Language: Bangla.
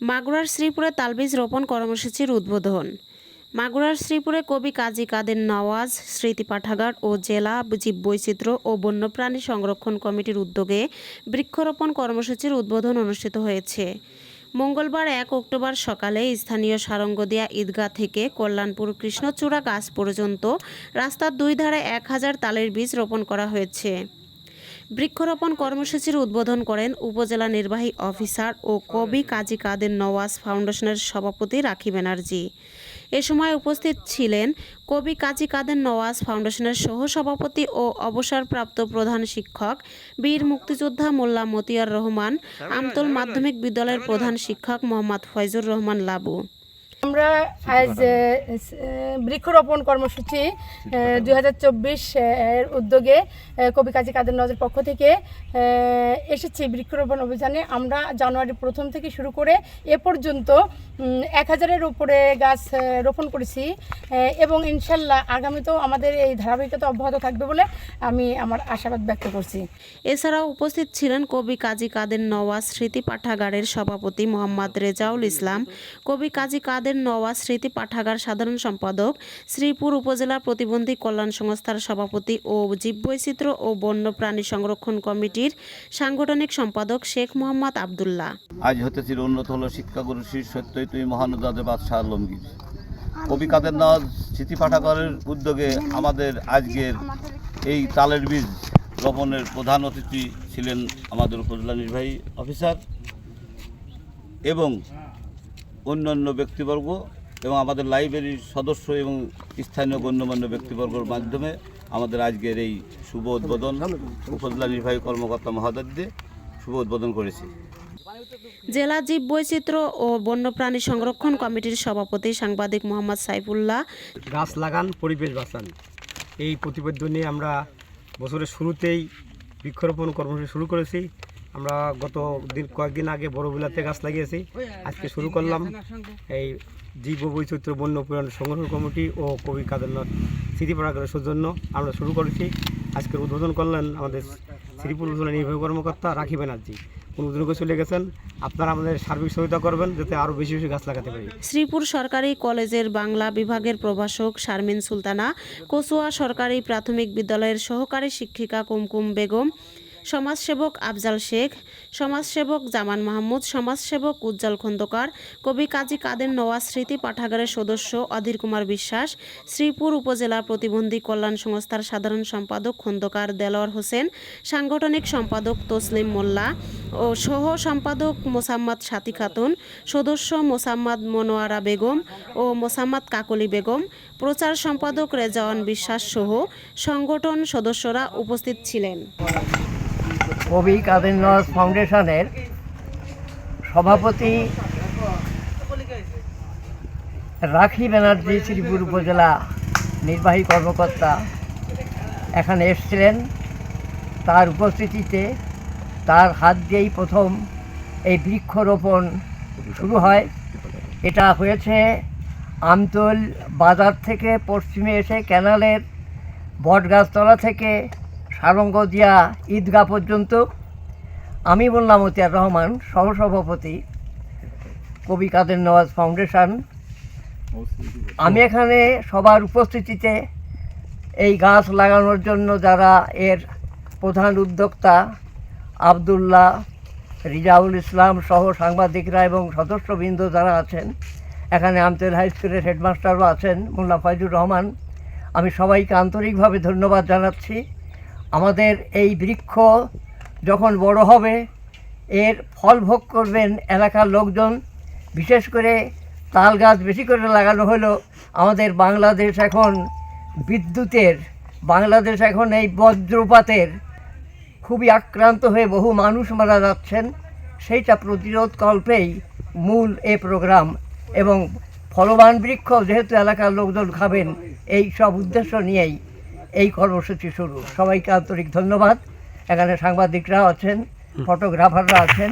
মাগুরার শ্রীপুরে তালবীজ রোপণ কর্মসূচির উদ্বোধন। মাগুরার শ্রীপুরে কবি কাজী কাদের নওয়াজ, স্মৃতি পাঠাগার ও জেলা জীববৈচিত্র্য ও বন্যপ্রাণী সংরক্ষণ কমিটির উদ্যোগে বৃক্ষরোপণ কর্মসূচির উদ্বোধন অনুষ্ঠিত হয়েছে। মঙ্গলবার এক অক্টোবর সকালে স্থানীয় সারঙ্গদিয়া ঈদগাহ থেকে কল্যাণপুর কৃষ্ণচূড়া গাছ পর্যন্ত রাস্তার দুই ধারে এক হাজার তালের বীজ রোপণ করা হয়েছে। বৃক্ষরোপণ কর্মসূচির উদ্বোধন করেন উপজেলা নির্বাহী অফিসার ও কবি কাজী কাদের নওয়াজ ফাউন্ডেশনের সভাপতি রাখি ব্যানার্জি। এ সময় উপস্থিত ছিলেন কবি কাজী কাদের নওয়াজ ফাউন্ডেশনের সহসভাপতি ও অবসরপ্রাপ্ত প্রধান শিক্ষক বীর মুক্তিযোদ্ধা মোল্লা মতিয়ার রহমান, আমতল মাধ্যমিক বিদ্যালয়ের প্রধান শিক্ষক মোহাম্মদ ফয়জুর রহমান লাবু। আমরা আজ বৃক্ষরোপণ কর্মসূচি দুই হাজার চব্বিশ এর উদ্যোগে কবি কাজী কাদের নজর পক্ষ থেকে এসেছি বৃক্ষরোপণ অভিযানে। আমরা জানুয়ারি প্রথম থেকে শুরু করে এ পর্যন্ত এক হাজারের উপরে গাছ রোপণ করেছি এবং ইনশাল্লাহ আগামীতেও আমাদের এই ধারাবাহিকতা অব্যাহত থাকবে বলে আমি আমার আশাবাদ ব্যক্ত করছি। এছাড়াও উপস্থিত ছিলেন কবি কাজী কাদের নওয়াজ, স্মৃতি পাঠাগারের সভাপতি মোহাম্মদ রেজাউল ইসলাম, কবি কাজী কাদের নওয়াজ স্মৃতি পাঠাগার সাধারণ সম্পাদক, শ্রীপুর উপজেলা প্রতিবন্ধী কল্যাণ সংস্থার সভাপতি ও জীববৈচিত্র্য ও বন্যপ্রাণী সংরক্ষণ কমিটির সাংগঠনিক সম্পাদক শেখ মোহাম্মদ আবদুল্লাহ। আজ হতেছিল উন্নত হলো শিক্ষাগুরু শ্রী সত্যই তুই মহানুদাদে বাদশাহ আলমগীর। কবি কাদের নওয়াজ স্মৃতি পাঠাগারের উদ্যোগে আমাদের আজকের এই তালের বীজ রোপণের প্রধান অতিথি ছিলেন আমাদের উপজেলা নির্বাহী অফিসার এবং অন্যান্য ব্যক্তিবর্গ এবং আমাদের লাইব্রেরির সদস্য এবং স্থানীয় গণ্যমান্য ব্যক্তিবর্গর মাধ্যমে আমাদের আজকের এই শুভ উদ্বোধন উপজেলা নির্বাহী কর্মকর্তা মহোদয়দের শুভ উদ্বোধন করেছি। জেলা জীব জীববৈচিত্র্য ও বন্যপ্রাণী সংরক্ষণ কমিটির সভাপতি সাংবাদিক মোহাম্মদ সাইফুল্লাহ। গাছ লাগান পরিবেশ বাঁচান। এই প্রতিবেদন নিয়ে আমরা বছরের শুরুতেই বৃক্ষরোপণ কর্মসূচি শুরু করেছি। আমরা গত দিন কয়েকদিন আগে বড়বিলাতে গাছ লাগিয়েছি। আজকে শুরু করলাম এই জীব বৈচিত্র্য বন্য প্রাণ সংরক্ষণ কমিটি ও কবি কাদের স্মৃতি সৌজন্য আমরা শুরু করেছি। আজকের উদ্বোধন করলেন আমাদের শ্রীপুর নির্বাহী কর্মকর্তা রাখি ব্যানার্জি। চলে গেছেন। আপনারা আমাদের সার্বিক সহায়তা করবেন যাতে আরও বেশি বেশি গাছ লাগাতে পারি। শ্রীপুর সরকারি কলেজের বাংলা বিভাগের প্রভাষক শারমিন সুলতানা, কচুয়া সরকারি প্রাথমিক বিদ্যালয়ের সহকারী শিক্ষিকা কুমকুম বেগম সমাজসেবক আফজাল শেখ, সমাজসেবক জামান মাহমুদ, সমাজসেবক উজ্জ্বল খন্দকার, কবি কাজী কাদের নওয়াজ, স্মৃতি পাঠাগারের সদস্য অধীর কুমার বিশ্বাস, শ্রীপুর উপজেলা প্রতিবন্ধী কল্যাণ সংস্থার সাধারণ সম্পাদক খন্দকার দেলোয়ার হোসেন, সাংগঠনিক সম্পাদক তসলিম মোল্লা ও সহ সম্পাদক মোসাম্মদ সাথী খাতুন, সদস্য মোসাম্মদ মনোয়ারা বেগম ও মোসাম্মদ কাকলি বেগম, প্রচার সম্পাদক রেজাওয়ান বিশ্বাস সহ সংগঠন সদস্যরা উপস্থিত ছিলেন। কবি কাদের নওয়াজ ফাউন্ডেশনের সভাপতি রাখি ব্যানার্জি শ্রীপুর উপজেলা নির্বাহী কর্মকর্তা এখানে এসছিলেন। তার উপস্থিতিতে তার হাত দিয়েই প্রথম এই বৃক্ষরোপণ শুরু হয়। এটা হয়েছে আমতল বাজার থেকে পশ্চিমে এসে ক্যানালের বটগাছতলা থেকে সারঙ্গদিয়া ঈদগাহ পর্যন্ত, আমি বললাম মতিয়ার রহমান, সহসভাপতি, কবি কাদের নওয়াজ ফাউন্ডেশন। আমি এখানে সবার উপস্থিতিতে এই গাছ লাগানোর জন্য যারা এর প্রধান উদ্যোক্তা, আবদুল্লাহ রিজাউল ইসলাম সহ সাংবাদিকরা এবং সদস্যবৃন্দ যারা আছেন, এখানে আমতেল হাই স্কুলের হেডমাস্টারও আছেন, মোল্লা ফয়জুর রহমান, আমি সবাইকে আন্তরিকভাবে ধন্যবাদ জানাচ্ছি। আমাদের এই বৃক্ষ যখন বড় হবে, এর ফল ভোগ করবেন এলাকার লোকজন। বিশেষ করে তাল গাছ বেশি করে লাগানো হলো। আমাদের বাংলাদেশ এখন বিদ্যুতের, বাংলাদেশ এখন এই বজ্রপাতের খুবই আক্রান্ত হয়ে বহু মানুষ মারা যাচ্ছেন। সেইটা প্রতিরোধ কল্পেই মূল এ প্রোগ্রাম এবং ফলবান বৃক্ষ যেহেতু এলাকার লোকজন খাবেন, এই সব উদ্দেশ্য নিয়েই এই কর্মসূচি শুরু। সবাইকে আন্তরিক ধন্যবাদ। এখানে সাংবাদিকরা আছেন ফটোগ্রাফাররা আছেন।